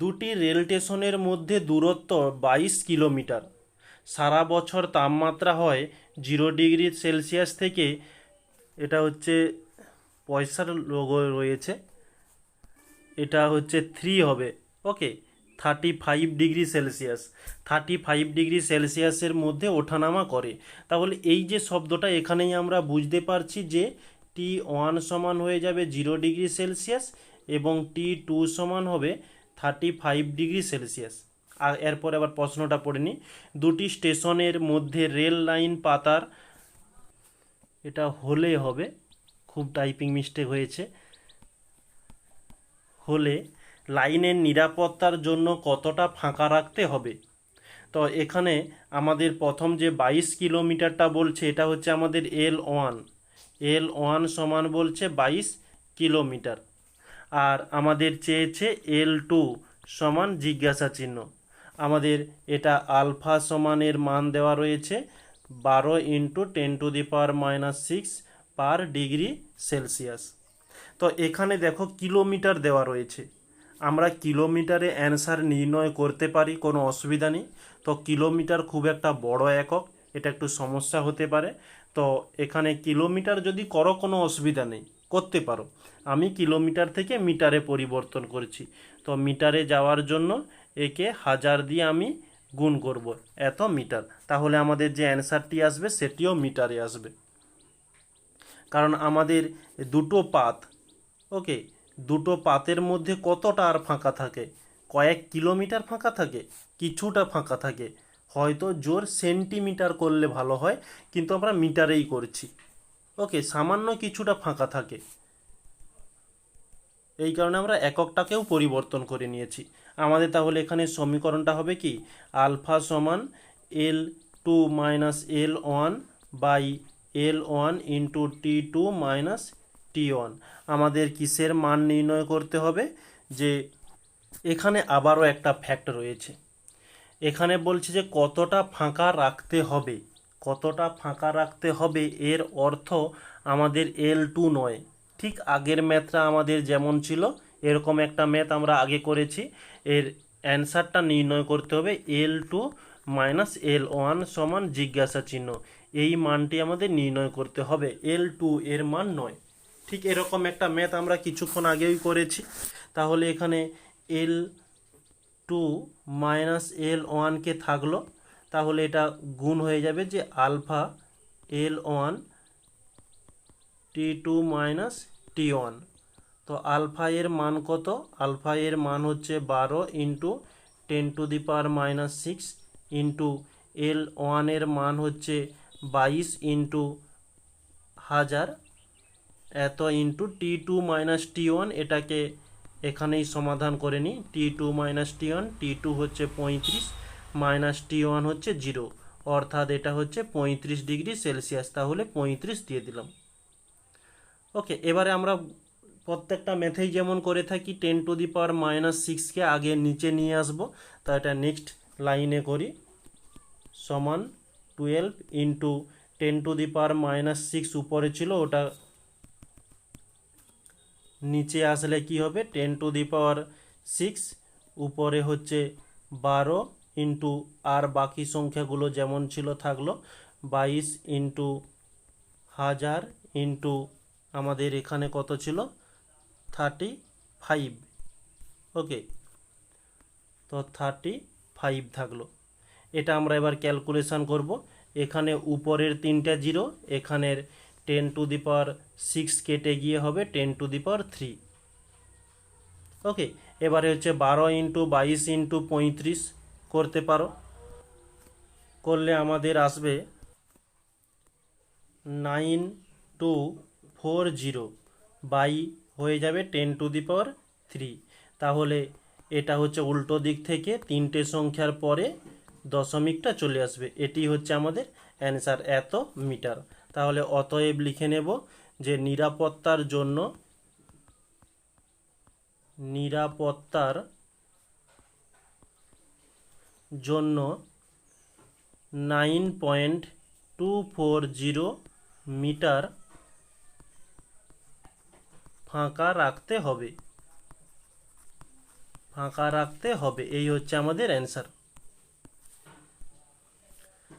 দুটি রেল স্টেশনের মধ্যে দূরত্ব বাইশ কিলোমিটার। সারা বছর তাপমাত্রা হয় জিরো ডিগ্রি সেলসিয়াস থেকে, এটা হচ্ছে পয়সার লোগো রয়েছে, এটা হচ্ছে থ্রি হবে, okay, thirty five degree Celsius. Thirty five degree সেলসিয়াসের মধ্যে ওঠানামা করে। তাহলে এই যে শব্দটা এখানেই আমরা বুঝতে পারছি যে টি ওয়ান সমান হয়ে যাবে জিরো ডিগ্রি সেলসিয়াস এবং টি টু সমান হবে থার্টি ফাইভ ডিগ্রি সেলসিয়াস আর এরপর আবার প্রশ্নটা পড়ে নিই দুটি স্টেশনের মধ্যে রেল লাইন পাতার, এটা হলে হবে। খুব টাইপিং মিস্টেক হয়েছে। হলে লাইনের নিরাপত্তার জন্য কতটা ফাঁকা রাখতে হবে? তো এখানে আমাদের প্রথম যে বাইশ কিলোমিটারটা বলছে, এটা হচ্ছে আমাদের এল ওয়ান এল ওয়ান সমান বলছে বাইশ কিলোমিটার। আর আমাদের চেয়েছে এল টু সমান জিজ্ঞাসা চিহ্ন। আমাদের এটা আলফা সমানের মান দেওয়া রয়েছে বারো into ten to the power minus six per degree Celsius তো এখানে দেখো কিলোমিটার দেওয়া রয়েছে। আমরা কিলোমিটারে অ্যান্সার নির্ণয় করতে পারি, কোনো অসুবিধা নেই। তো কিলোমিটার খুব একটা বড় একক, এটা একটু সমস্যা হতে পারে। তো এখানে কিলোমিটার যদি করো, কোনো অসুবিধা নেই। করতে পারো। আমি কিলোমিটার থেকে মিটারে পরিবর্তন করেছি। তো মিটারে যাওয়ার জন্য একে হাজার দিয়ে আমি গুণ করব এত মিটার। তাহলে আমাদের যে অ্যান্সারটি আসবে সেটিও মিটারে আসবে। কারণ আমাদের দুটো পাত, ওকে, দুটো পাতের মধ্যে কতটা আর ফাঁকা থাকে? কয়েক কিলোমিটার ফাঁকা থাকে, কিছুটা ফাঁকা থাকে। হয়তো জোর সেন্টিমিটার করলে ভালো হয়, কিন্তু আমরা মিটারেই করছি। ওকে, সামান্য কিছুটা ফাঁকা থাকে। এই কারণে আমরা এককটাকেও পরিবর্তন করে নিয়েছি। আমাদের তাহলে এখানে সমীকরণটা হবে কি? আলফা সমান L two minus L one by L one into T two minus T one. আমাদের কিসের মান নির্ণয় করতে হবে? যে এখানে আবারও একটা ফ্যাক্ট রয়েছে। এখানে বলছে যে কতটা ফাঁকা রাখতে হবে। কতটা ফাঁকা রাখতে হবে এর অর্থ আমাদের এল টু নয়। ঠিক আগের ম্যাথটা আমাদের যেমন ছিল, এরকম একটা ম্যাথ আমরা আগে করেছি। এর অ্যান্সারটা নির্ণয় করতে হবে L two minus L one সমান জিজ্ঞাসা চিহ্ন। এই মানটি আমাদের নির্ণয় করতে হবে এল টু এর মান নয়। ঠিক এরকম একটা ম্যাথ আমরা কিছুক্ষণ আগেই করেছি। তাহলে এখানে এল টু মাইনাস এল ওয়ানকে থাকল। তাহলে এটা গুণ হয়ে যাবে যে alpha L one T two minus T one. তো আলফা এর মান কত? আলফা এর মান হচ্ছে বারো into ten to the power minus six into L ওয়ানের মান হচ্ছে বাইশ ইন্টু হাজার। এত into T two minus T one এটাকে এখানেই সমাধান করে নিই। T two minus T one, T two হচ্ছে পঁয়ত্রিশ। মাইনাস টি ওয়ান হচ্ছে জিরো। অর্থাৎ এটা হচ্ছে পঁয়ত্রিশ ডিগ্রি সেলসিয়াস, তাহলে পঁয়ত্রিশ দিয়ে দিলাম। ওকে, এবারে আমরা প্রত্যেকটা ম্যাথেই যেমন করে থাকি ten to the power minus সিক্সকে আগে নিচে নিয়ে আসব। তা এটা নেক্সট লাইনে করি। সমান twelve into ten to the power minus six উপরে ছিল, ওটা নিচে আসলে কি হবে? Ten to the power six উপরে হচ্ছে বারো ইন্টু আর বাকি সংখ্যাগুলো যেমন ছিল থাকল, বাইশ ইন্টু হাজার ইন্টু আমাদের এখানে কত ছিল? থার্টি ফাইভ ওকে তো থার্টি ফাইভ থাকল। এটা আমরা এবার ক্যালকুলেশন করব। এখানে উপরের তিনটা জিরো এখানের ten to the power six কেটে গিয়ে হবে ten to the power three okay এবারে হচ্ছে বারো ইন্টু বাইশ ইন্টু পঁয়ত্রিশ। করতে পারো। করলে আমাদের আসবে nine two four zero by হয়ে যাবে ten to the power three. তাহলে এটা হচ্ছে উল্টো দিক থেকে তিনটে সংখ্যার পরে দশমিকটা চলে আসবে। এটি হচ্ছে আমাদের অ্যান্সার, এত মিটার। তাহলে অতএব লিখে নেব যে নিরাপত্তার জন্য নিরাপত্তার জন্য nine point two four zero metre ফাঁকা রাখতে হবে। ফাঁকা রাখতে হবে, এই হচ্ছে আমাদের অ্যান্সার